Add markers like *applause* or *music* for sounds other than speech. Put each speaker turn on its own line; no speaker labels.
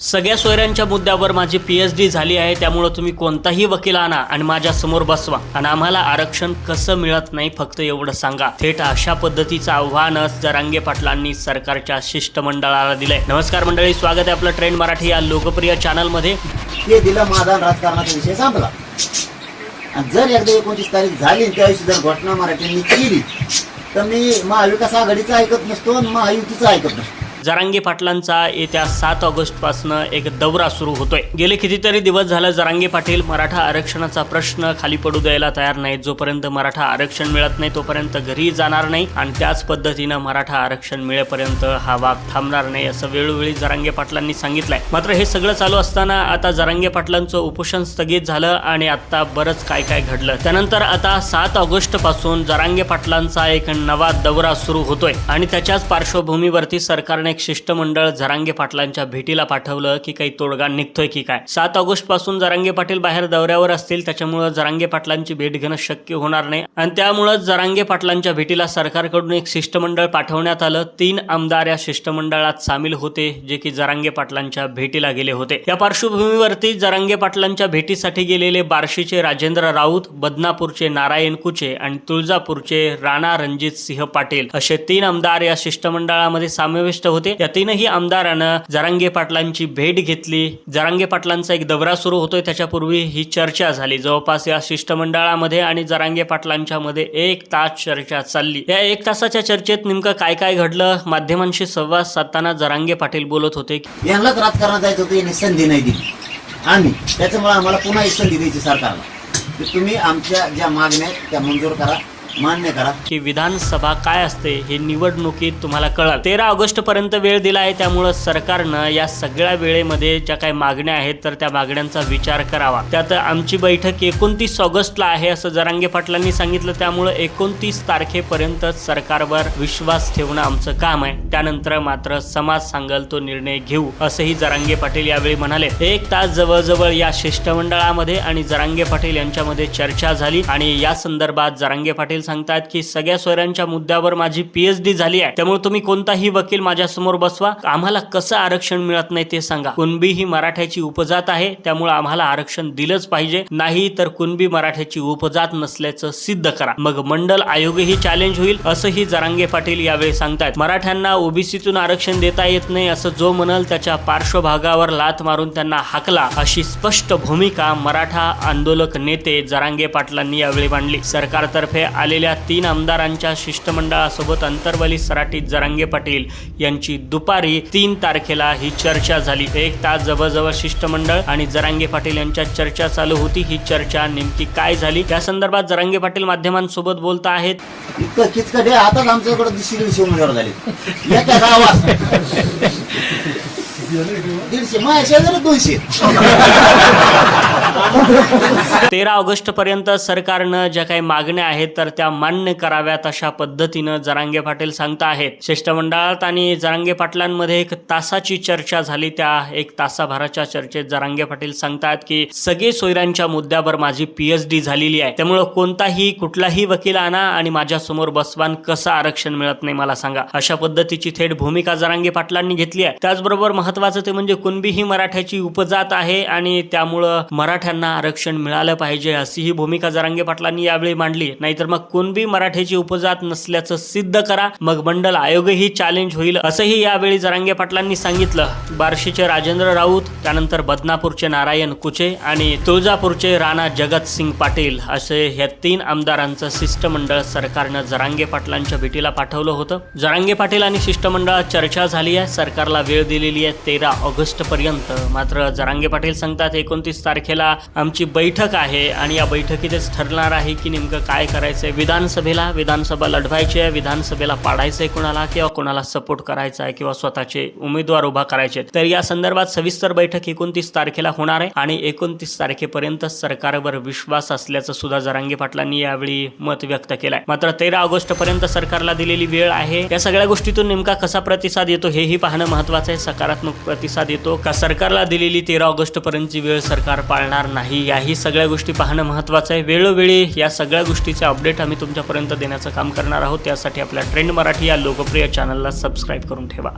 सगळ्या सोयऱ्यांच्या मुद्द्यावर माझी पी एच डी झाली आहे त्यामुळं तुम्ही कोणताही वकील आणा आणि माझ्यासमोर बसवा. आणि आम्हाला आरक्षण कसं मिळत नाही फक्त एवढं सांगा. थेट अशा पद्धतीचं आव्हानच जरांगे पाटलांनी सरकारच्या शिष्टमंडळाला दिलंय. नमस्कार मंडळी स्वागत आहे आपलं ट्रेंड मराठी या लोकप्रिय चॅनलमध्ये.
ते दिलं माझा राजकारणाचा विषय संपला. आणि जर एकदा एकोणतीस तारीख झाली त्याविषयी जर घटना मराठ्यांनी केली तर मी महाविकास आघाडीचं ऐकत नसतो आणि महायुतीचं ऐकत नसतो.
जरांगे पाटलांचा येत्या सात ऑगस्टपासून एक दौरा सुरू होतोय. गेले कितीतरी दिवस झालं जरांगे पाटील मराठा आरक्षणाचा प्रश्न खाली पडू द्यायला तयार नाही जोपर्यंत मराठा आरक्षण मिळत नाही तोपर्यंत घरी जाणार नाही आणि त्याच पद्धतीनं मराठा आरक्षण मिळेपर्यंत हा वाघ थांबणार नाही असं वेळोवेळी जरांगे पाटलांनी सांगितलंय. मात्र हे सगळं चालू असताना आता जरांगे पाटलांचं उपोषण स्थगित झालं आणि आता बरंच काय काय घडलं. त्यानंतर आता सात ऑगस्टपासून जरांगे पाटलांचा एक नवा दौरा सुरू होतोय आणि त्याच्याच पार्श्वभूमीवरती सरकारने अनेक शिष्टमंडळ झरांगे पाटलांच्या भेटीला पाठवलं की काही तोडगा निघतोय की काय? सात ऑगस्टपासून जरांगे पाटील बाहेर दौऱ्यावर असतील त्याच्यामुळं जरांगे पाटलांची भेट घेणं शक्य होणार नाही. आणि त्यामुळं जरांगे पाटलांच्या भेटीला सरकारकडून एक शिष्टमंडळ पाठवण्यात आलं. तीन आमदार या शिष्टमंडळात सामील होते जे की जरांगे पाटलांच्या भेटीला गेले होते. या पार्श्वभूमीवरती जरांगे पाटलांच्या भेटीसाठी गेलेले बार्शीचे राजेंद्र राऊत बदनापूरचे नारायण कुचे आणि तुळजापूरचे राणा रणजित सिंह पाटील असे तीन आमदार या शिष्टमंडळामध्ये समाविष्ट होते. या तीनही आमदारानं जरांगे पाटलांची भेट घेतली. जरांगे पाटलांचा एक दौरा सुरू होतोय. त्याच्यापूर्वी ही चर्चा झाली. जवळपास या शिष्टमंडळामध्ये आणि जरांगे पाटलांच्या मध्ये एक तास चर्चा चालली. या एक तासाच्या चर्चेत नेमकं काय काय घडलं? माध्यमांशी संवाद साधताना जरांगे पाटील बोलत होते
यांनाच राजकारणात जायचं होतं. यांनी संधी नाही दिली. आम्ही त्याच्यामुळे आम्हाला पुन्हा एक संधी द्यायची सरकारला. की तुम्ही आमच्या ज्या मागण्या आहेत त्या मंजूर करा. मान्य करा.
की विधानसभा काय असते हे निवडणुकीत तुम्हाला कळलं. तेरा ऑगस्ट पर्यंत वेळ दिला आहे त्यामुळं सरकारनं या सगळ्या वेळेमध्ये ज्या काही मागण्या आहेत तर त्या मागण्यांचा विचार करावा. त्यात आमची बैठक एकोणतीस ऑगस्टला आहे असं जरांगे पाटलांनी सांगितलं. त्यामुळं एकोणतीस तारखेपर्यंत सरकारवर विश्वास ठेवणं आमचं काम आहे. त्यानंतर मात्र समाज सांगल तो निर्णय घेऊ असंही जरांगे पाटील यावेळी म्हणाले. एक तास जवळजवळ या शिष्टमंडळामध्ये आणि जरांगे पाटील यांच्यामध्ये चर्चा झाली आणि या संदर्भात जरांगे पाटील सांगतात की सगळ्या स्वरांच्या मुद्द्यावर माझी पीएचडी झाली आहे. त्यामुळे तुम्ही कोणताही वकील माझ्यासमोर बसवा. आम्हाला कसं आरक्षण मिळत नाही ते सांगा. कुणबी ही मराठ्याची उपजात आहे त्यामुळे आम्हाला आरक्षण दिलंच पाहिजे. नाही तर कुणबी मराठ्याची उपजात नसल्याचं सिद्ध करा. मग मंडल आयोगही चॅलेंज होईल असंही जरांगे पाटील यावेळी सांगतायत. मराठ्यांना ओबीसीतून आरक्षण देता येत नाही असं जो म्हणाल त्याच्या पार्श्वभागावर लात मारून त्यांना हाकला अशी स्पष्ट भूमिका मराठा आंदोलक नेते जरांगे पाटलांनी यावेळी मांडली. सरकारतर्फे आलेल्या तीन आमदारांच्या शिष्टमंडळासोबत अंतरवली सराटीत जरांगे पाटील यांची दुपारी तीन तारखेला ही चर्चा झाली. एक तास जवळजवळ शिष्टमंडळ आणि जरांगे पाटील यांच्या चर्चा चालू होती. ही चर्चा नेमकी काय झाली? या संदर्भात जरांगे पाटील माध्यमांसोबत बोलत आहेत.
इतकं किचकट आहे आताच आमच्याकडे दीडशे दीडशे उमेदवार झाले. एका गावात *laughs* दीडशे. माझ्या शेजारी दोनशे. *laughs* *laughs*
तेरा ऑगस्ट पर्यंत सरकारनं ज्या काही मागण्या आहेत तर त्या मान्य कराव्यात अशा पद्धतीनं जरांगे पाटील सांगता आहेत. शिष्टमंडळात आणि जरांगे पाटलांमध्ये एक तासाची चर्चा झाली. त्या एक तासाभराच्या चर्चेत जरांगे पाटील सांगतात की सगळे सोयऱ्यांच्या मुद्द्यावर माझी पीएचडी झालेली आहे. त्यामुळं कोणताही कुठलाही वकील आणा आणि माझ्यासमोर बसवान कसं आरक्षण मिळत नाही मला सांगा. अशा पद्धतीची थेट भूमिका जरांगे पाटलांनी घेतली आहे. त्याचबरोबर महत्वाचं ते म्हणजे कुणबी ही मराठ्याची उपजात आहे आणि त्यामुळं मराठ्यांना आरक्षण मिळालं पाहिजे अशी ही भूमिका जरांगे पाटलांनी यावेळी मांडली. नाहीतर मग कुणबी मराठ्याची उपजात नसल्याचं सिद्ध करा. मग मंडल आयोगही चॅलेंज होईल असंही यावेळी जरांगे पाटलांनी सांगितलं. बार्शीचे राजेंद्र राऊत त्यानंतर बदनापूरचे नारायण कुचे आणि तुळजापूरचे राणा जगत सिंग पाटील असे या तीन आमदारांचं शिष्टमंडळ सरकारनं जरांगे पाटलांच्या भेटीला पाठवलं होतं. जरांगे पाटील आणि शिष्टमंडळात चर्चा झाली आहे. सरकारला वेळ दिलेली आहे तेरा ऑगस्ट पर्यंत. मात्र जरांगे पाटील सांगतात एकोणतीस तारखेला आमची बैठक आहे आणि या बैठकीतच ठरणार आहे की नेमकं काय करायचंय विधानसभेला. विधानसभा लढवायची आहे विधानसभेला पाडायचंय कोणाला किंवा कोणाला सपोर्ट करायचा आहे किंवा स्वतःचे उमेदवार उभा करायचे तर या संदर्भात सविस्तर बैठक एकोणतीस तारखेला होणार आहे आणि एकोणतीस तारखेपर्यंत सरकारवर विश्वास असल्याचं सुद्धा जरांगे पाटलांनी यावेळी मत व्यक्त केलंय. मात्र तेरा ऑगस्ट पर्यंत सरकारला दिलेली वेळ आहे. या सगळ्या गोष्टीतून नेमका कसा प्रतिसाद येतो हेही पाहणं महत्वाचं आहे. सकारात्मक प्रतिसाद येतो का? सरकारला दिलेली तेरा ऑगस्ट पर्यंतची वेळ सरकार पाळणार नाही. याही सगळ्या गोष्टी पाहणं महत्त्वाचं आहे. वेळोवेळी या सगळ्या गोष्टीचे अपडेट आम्ही तुमच्यापर्यंत देण्याचं काम करणार आहोत. त्यासाठी आपल्या ट्रेंड मराठी या लोकप्रिय चॅनलला सबस्क्राईब करून ठेवा.